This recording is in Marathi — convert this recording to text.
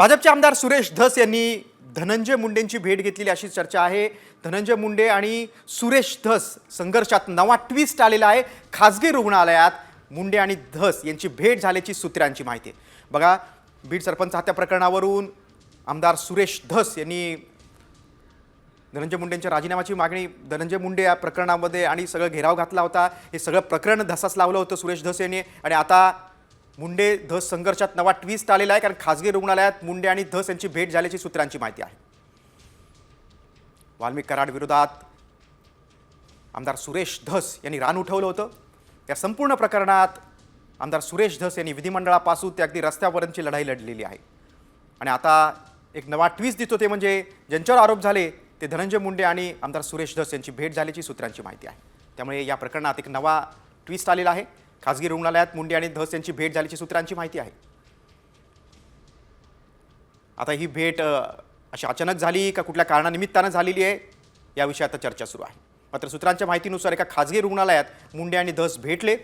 भाजपचे आमदार सुरेश धस यांनी धनंजय मुंडेंची भेट घेतलेली अशी चर्चा आहे. धनंजय मुंडे आणि सुरेश धस संघर्षात नवा ट्विस्ट आलेला आहे. खासगी रुग्णालयात मुंडे आणि धस यांची भेट झाल्याची सूत्रांची माहिती आहे. बघा बीड सरपंच हत्या प्रकरणावरून आमदार सुरेश धस यांनी धनंजय मुंडेंच्या राजीनाम्याची मागणी धनंजय मुंडे या प्रकरणामध्ये आणि सगळं घेराव घातला होता. हे सगळं प्रकरण धसास लावलं होतं सुरेश धस यांनी. आणि आता मुंडे धस संघर्षात नवा ट्विस्ट आलेला आहे कारण खासगी रुग्णालयात मुंडे आणि धस यांची भेट झाल्याची सूत्रांची माहिती आहे. वाल्मिक कराड विरोधात आमदार सुरेश धस यांनी रान उठवलं होतं. या संपूर्ण प्रकरणात आमदार सुरेश धस यांनी विधिमंडळापासून ते अगदी रस्त्यापर्यंतची लढाई लढलेली आहे. आणि आता एक नवा ट्विस्ट दिसतो ते म्हणजे ज्यांच्यावर आरोप झाले ते धनंजय मुंडे आणि आमदार सुरेश धस यांची भेट झाल्याची सूत्रांची माहिती आहे. त्यामुळे या प्रकरणात एक नवा ट्विस्ट आलेला आहे. खासगी रुग्णालयात मुंडे आणि धस यांची भेट झाल्याची सूत्रांची माहिती आहे. आता ही भेट अशी अचानक झाली का कुठल्या कारणानिमित्तानं झालेली आहे याविषयी आता चर्चा सुरू आहे. मात्र सूत्रांच्या माहितीनुसार एका खाजगी रुग्णालयात मुंडे आणि धस भेटले.